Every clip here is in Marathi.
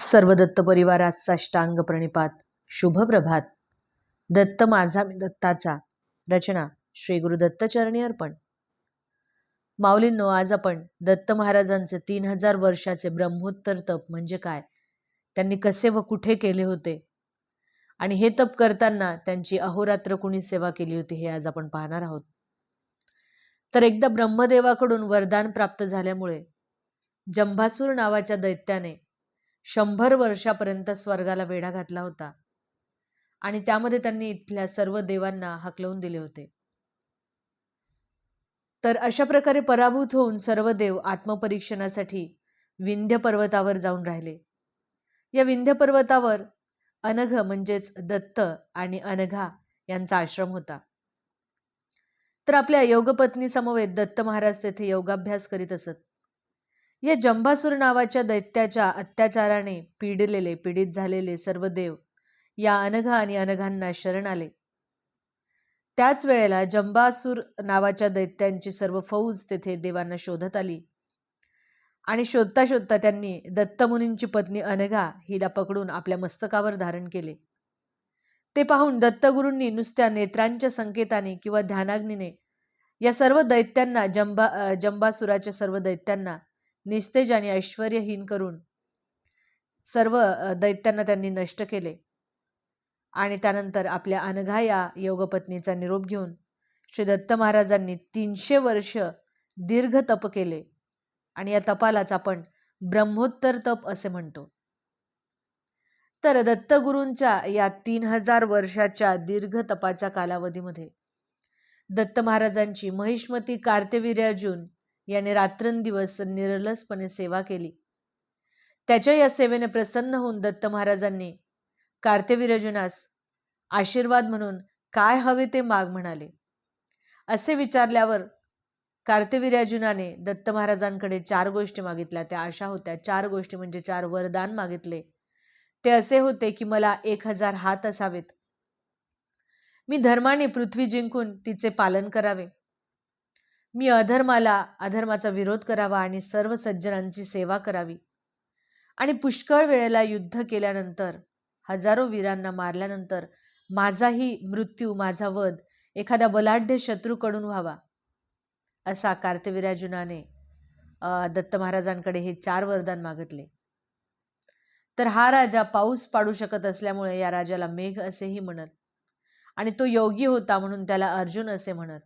सर्व दत्त परिवारात साष्टांग प्रणिपात. शुभप्रभात. दत्त माझा मी दत्ताचा. रचना श्री गुरु दत्तचरणी अर्पण. माऊलींनो आज आपण दत्त महाराजांचे तीन हजार वर्षाचे ब्रह्मोत्तर तप म्हणजे काय? त्यांनी कसे व कुठे केले होते? आणि हे तप करताना त्यांची अहोरात्र कुणी सेवा केली होती हे आज आपण पाहणार आहोत. तर एकदा ब्रह्मदेवाकडून वरदान प्राप्त झाल्यामुळे जंभासूर नावाच्या दैत्याने शंभर वर्षापर्यंत स्वर्गाला वेढा घातला होता. आणि त्यामध्ये त्यांनी इथल्या सर्व देवांना हकलवून दिले होते. तर अशा प्रकारे पराभूत होऊन सर्व देव आत्मपरीक्षणासाठी विंध्य पर्वतावर जाऊन राहिले. या विंध्य पर्वतावर अनघ म्हणजेच दत्त आणि अनघा यांचा आश्रम होता. तर आपल्या योगपत्नी समवेत दत्त महाराज तेथे योगाभ्यास करीत असत. या जंभासूर नावाच्या दैत्याच्या अत्याचाराने पीडलेले पीडित झालेले सर्व देव या अनघा आणि अनघांना शरण आले. त्याच वेळेला जंबासूर नावाच्या दैत्यांची सर्व फौज तेथे देवांना शोधत आली. आणि शोधता शोधता त्यांनी दत्तमुनींची पत्नी अनघा हिला पकडून आपल्या मस्तकावर धारण केले. ते पाहून दत्तगुरूंनी नुसत्या नेत्रांच्या संकेताने किंवा ध्यानाग्नीने या सर्व दैत्यांना जंबा जंबासुराच्या सर्व दैत्यांना निस्तेज आणि ऐश्वर्यहीन करून सर्व दैत्यांना त्यांनी नष्ट केले. आणि त्यानंतर आपल्या अनघा या योगपत्नीचा निरोप घेऊन श्री दत्त महाराजांनी तीनशे वर्ष दीर्घ तप केले. आणि या तपालाच आपण ब्रह्मोत्तर तप असे म्हणतो. तर दत्तगुरूंच्या या तीन हजार वर्षाच्या दीर्घ तपाच्या कालावधीमध्ये दत्त महाराजांची महिष्मती कार्तवीर्यार्जुन याने रात्रंदिवस निरलसपणे सेवा केली. त्याच्या या सेवेने प्रसन्न होऊन दत्त महाराजांनी कार्तवीर्यार्जुनास आशीर्वाद म्हणून काय हवे ते माग म्हणाले. असे विचारल्यावर कार्तविराजुनाने दत्त महाराजांकडे चार गोष्टी मागितल्या. त्या अशा होत्या. चार गोष्टी म्हणजे चार वरदान मागितले. ते असे होते की मला एक हजार हात असावेत. मी धर्माने पृथ्वी जिंकून तिचे पालन करावे. मी अधर्माला अधर्माचा विरोध करावा आणि सर्व सज्जनांची सेवा करावी. आणि पुष्कळ वेळेला युद्ध केल्यानंतर हजारो वीरांना मारल्यानंतर माझाही मृत्यू माझा वध एखाद्या बलाढ्य शत्रूकडून व्हावा. असा कार्तवीराजुनाने दत्त महाराजांकडे हे चार वरदान मागितले. तर हा राजा पाऊस पाडू शकत असल्यामुळे या राजाला मेघ असेही म्हणत आणि तो योगी होता म्हणून त्याला अर्जुन असे म्हणत.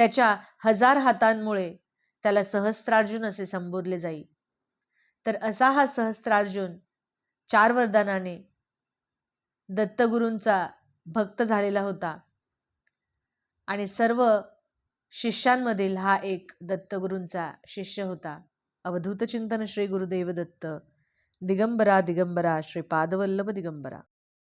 त्याच्या हजार हातांमुळे त्याला सहस्त्रार्जुन असे संबोधले जाई. तर असा हा सहस्त्रार्जुन चार वरदानाने दत्तगुरूंचा भक्त झालेला होता. आणि सर्व शिष्यांमधील हा एक दत्तगुरूंचा शिष्य होता. अवधूत चिंतन श्री गुरुदेव दत्त दिगंबरा दिगंबरा श्री पादवल्लभ दिगंबरा.